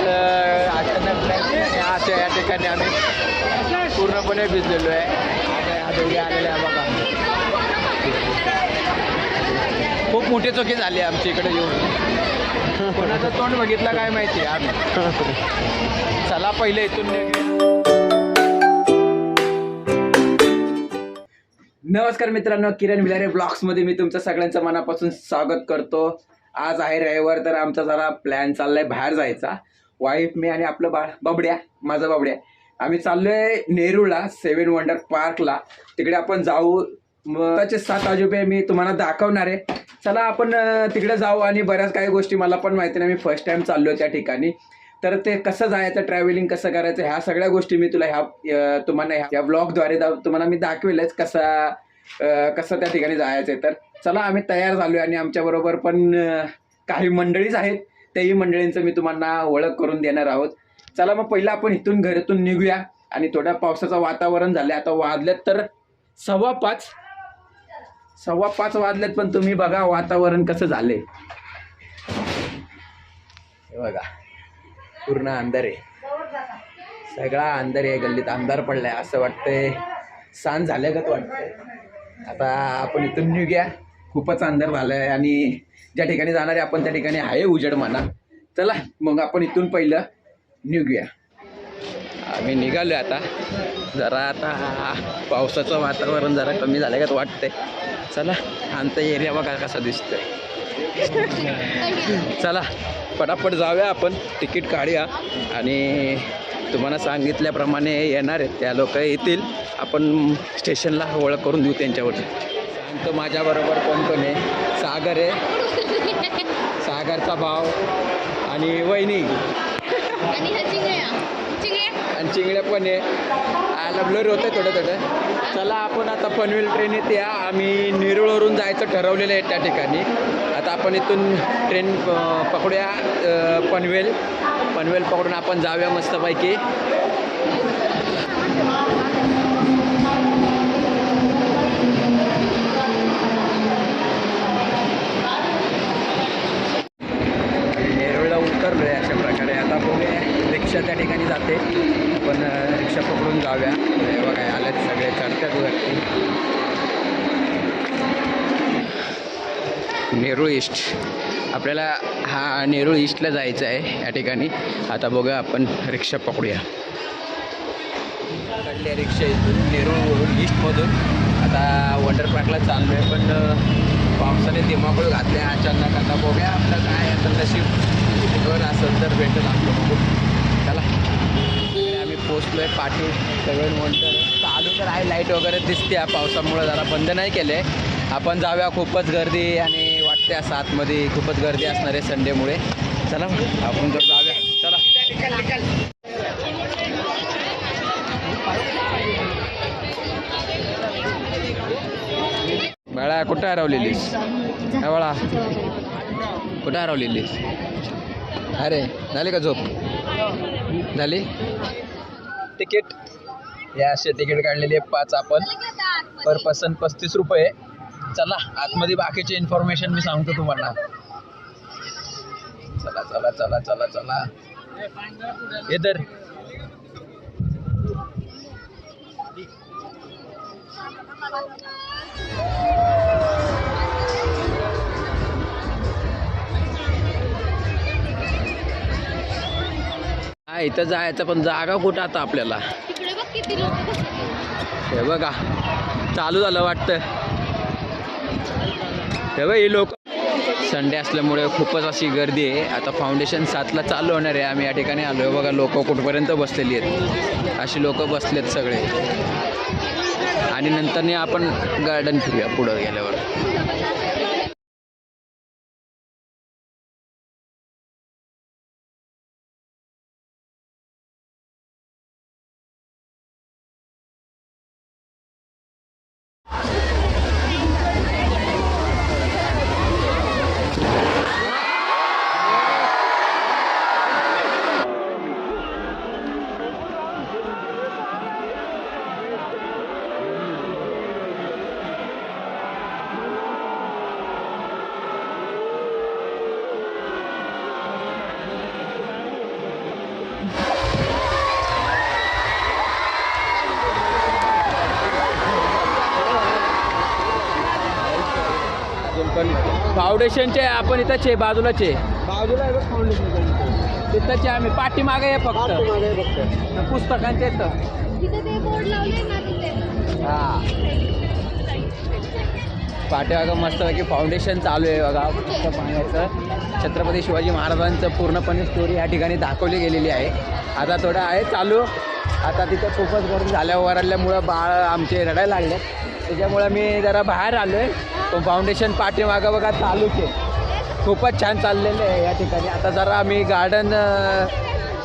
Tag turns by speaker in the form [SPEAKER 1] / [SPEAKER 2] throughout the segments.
[SPEAKER 1] असं अचानक या ठिकाणी आम्ही पूर्णपणे भिजलेलो आहे. आता दोघे आहे बघा. खूप मोठी चुकी झाली आमची इकडे येऊन. कोणाचं तोंड बघितलं काय माहिती आम्ही चला पहिले इथून नमस्कार मित्रांनो किरण विलारे ब्लॉग्समध्ये मी तुमचं सगळ्यांचं मनापासून स्वागत करतो. आज आहे रविवार तर आमचा जरा प्लॅन चाललाय बाहेर जायचा. वाईफ मी आणि आपलं बाळ बबड्या माझा बबड्या. आम्ही चाललोय नेरूळला सेव्हन वंडर पार्कला तिकडे आपण जाऊ. मग त्याचे सात आजोबे मी तुम्हाला दाखवणार आहे. चला आपण तिकडे जाऊ आणि बऱ्याच काही गोष्टी मला पण माहिती नाही. मी फर्स्ट टाइम चाललो त्या ठिकाणी. तर ते कसं जायचं ट्रॅव्हलिंग कसं करायचं ह्या सगळ्या गोष्टी मी तुला ह्या तुम्हाला ह्या- ब्लॉगद्वारे तुम्हाला मी दाखवेलच कसा कसं त्या ठिकाणी जायचंय. तर चला आम्ही तयार झालो आणि आमच्याबरोबर पण काही मंडळीच आहेत. तेही मंडळींचं मी तुम्हाला ओळख करून देणार आहोत. चला मग पहिलं आपण इथून घरातून निघूया. आणि थोड्या पावसाचं वातावरण झालंय. आता वाजल्यात तर सव्वा पाच. सव्वा पाच वाजल्यात पण तुम्ही बघा वातावरण कसं झालंय. हे बघा. पूर्ण अंधार आहे. सगळा अंधार आहे गल्लीत अंधार पडलाय. असं वाटतंय. सांज झाल्यागत वाटतंय? आता आपण इथून निघूया. खूपच अंधार आहे आणि ज्या ठिकाणी जाणार आहे आपण त्या ठिकाणी आहे उजेड म्हणा. चला मग आपण इथून पहिलं निघूया. आम्ही निघालो आता. जरा आता पावसाचं वातावरण जरा कमी झालं का वाटतंय. चला आमचा एरिया बघा कसा दिसतोय. चला पटापट जाऊया आपण तिकीट काढूया. आणि तुम्हाला सांगितल्याप्रमाणे येणार आहेत त्या लोक येतील. आपण स्टेशनला ओळख करून देऊ त्यांच्यावरती. सांगतो माझ्याबरोबर कोण कोण आहे? सागर आहे. सागरचा भाव आणि वहिनी.
[SPEAKER 2] आणि
[SPEAKER 1] चिंगड्या पण आहे. आला ब्लर होतं थोडं थोडं. चला आपण आता पनवेल ट्रेन येते या. आम्ही नेरुळवरून जायचं ठरवलेलं आहे त्या ठिकाणी. आता आपण इथून ट्रेन पकडूया पनवेल. पनवेल पकडून आपण जाऊया मस्तपैकी. नेरूळ ईस्ट. आपल्याला हा नेरूळ ईस्टला जायचं आहे या ठिकाणी. आता बघूया आपण रिक्षा पकडूया. काढल्या रिक्षा इथून नेरूळ ईस्टमधून आता वॉटर पार्कला चाललो आहे पण पावसाने दिमागूळ घातले अचानक. आता बघूया आपलं काय आता नशीब घर असेल तर भेटेल आपलं बघू. चला. आम्ही पोचलो आहे पाठी. सगळं म्हणतं चालू तर आहे लाइट वगैरे दिसते पावसामुळे जरा बंद नाही केले. आपण जाऊया खूपच गर्दी आणि वाटते असं आतमध्ये खूपच गर्दी असणार आहे संडेमुळे. चला आपण तर जाऊया. चला. बाळा कुठं हरवलेलीस? हा बाळा. कुठं हरवलेलीस? अरे झाली का झोप? झाली? तिकीट? या असे तिकीट काढलेली आहे पाच आपण. पर पर्सन पस्तीस रुपये. चला आतमध्ये बाकीची इन्फॉर्मेशन मी सांगतो तुम्हाला. चला चला चला चला चला. इधर हा इथं जायचं पण जागा कुठं आता आपल्याला? हे बघा चालू झालं वाटतं. हे ही लोक. संडे असल्यामुळे खूपच अशी गर्दी आहे. आता फाउंडेशन सातला चालू होणार आहे. आम्ही या ठिकाणी आलो आहे बघा लोक कुठपर्यंत बसलेली आहेत. अशी लोक बसलेत सगळे. आणि नंतरने आपण गार्डन फिरूया पुढं गेल्यावर. पण फाउंडेशनचे आपण इथंच आहे बाजूलाच आहे
[SPEAKER 3] बाजूला आहे बघ फाउंडेशन
[SPEAKER 1] तिथंच आहे आम्ही. पाठीमागे आहे फक्त. पुस्तकांचे येतं
[SPEAKER 2] तिथे ते बोर्ड लावले ना तिथे.
[SPEAKER 1] हा. पाठीमागं मस्तपैकी फाउंडेशन चालू आहे बघा. पुस्तक पाहण्याचं छत्रपती शिवाजी महाराजांचं पूर्णपणे स्टोरी या ठिकाणी दाखवली गेलेली आहे. आता थोडं आहे चालू. आता तिथं खूपच गर्दी झाल्यावर आल्यामुळं बाळ आमचे रडायला लागले त्याच्यामुळं मी जरा बाहेर आलो आहे तो फाउंडेशन पाठीमागं बघा चालूच आहे. खूपच छान चाललेलं आहे या ठिकाणी. आता जरा आम्ही गार्डन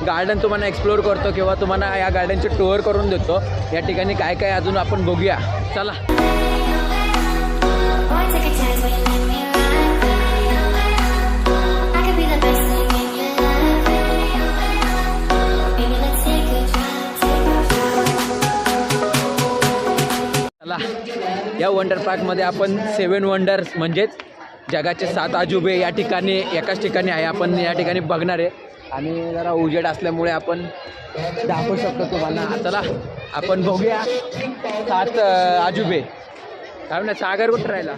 [SPEAKER 1] गार्डन तुम्हाला एक्सप्लोअर करतो किंवा तुम्हाला या गार्डनची टूर करून देतो. या ठिकाणी काय काय अजून आपण बघूया. चला. या वंडर पार्कमध्ये आपण सेवन वंडर्स म्हणजेच जगाचे सात आजुबे या ठिकाणी एकाच ठिकाणी आहे. आपण या ठिकाणी बघणार आहे. आणि जरा उजेड असल्यामुळे आपण दाखवू शकतो तुम्हाला. चला आपण बघूया सात अं, आजुबे. काय म्हणा सागर कुठं राहिला?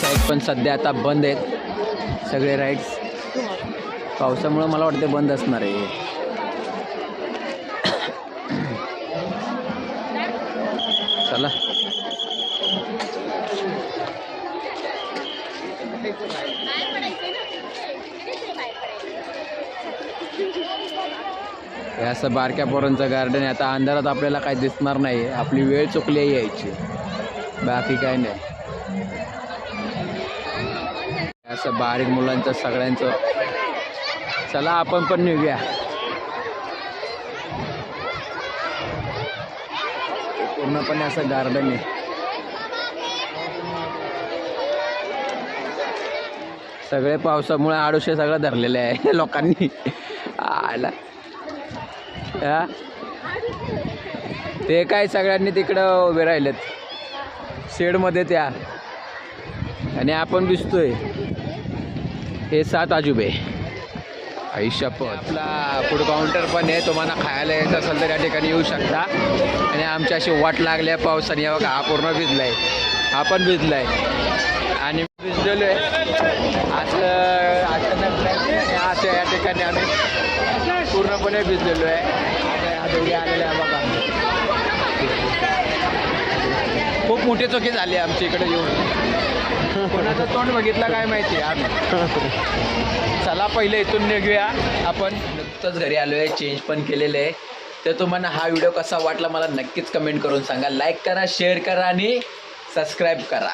[SPEAKER 1] साईड पण सध्या आता बंद आहेत. सगळे राईड्स पावसामुळं मला वाटते बंद असणार आहे. चला. हे असं बारक्या पोरांचं गार्डन आहे. आता अंधारात आपल्याला काही दिसणार नाही. आपली वेळ चुकली यायची. बाकी काय नाही. असं बारीक मुलांचं सगळ्यांचं. चला आपण पण निघूया. पूर्णपणे असं गार्डन आहे. सगळे पावसामुळे आडुशे सगळं धरलेले आहे लोकांनी. आला. हा? ते काय सगळ्यांनी तिकडं उभे राहिलेत. शेडमध्ये त्या. आणि आपण दिसतोय. हे सात आजुबे. आयुष्यापत आपला फूड काउंटर पण आहे. तुम्हाला खायला यायचं असेल तर या ठिकाणी येऊ शकता. आणि आमच्या अशी वाट लागल्या पावसाने. हे बघा हा पूर्ण भिजलाय. हा पण भिजलाय. आणि भिजलेलो आहे असं आणि असं या ठिकाणी आम्ही पूर्णपणे भिजलेलो आहे या आहे बघा. खूप मोठी चोकी झाली आमच्या इकडे येऊन. कोणाचं तोंड बघितलं काय माहिती आम्ही चला पहिले इथून निघूया. आपण नुकतंच घरी आलो आहे चेंज पण केलेलं आहे. तर तुम्हाला हा व्हिडिओ कसा वाटला मला नक्कीच कमेंट करून सांगा. लाईक करा शेअर करा आणि सबस्क्राईब करा.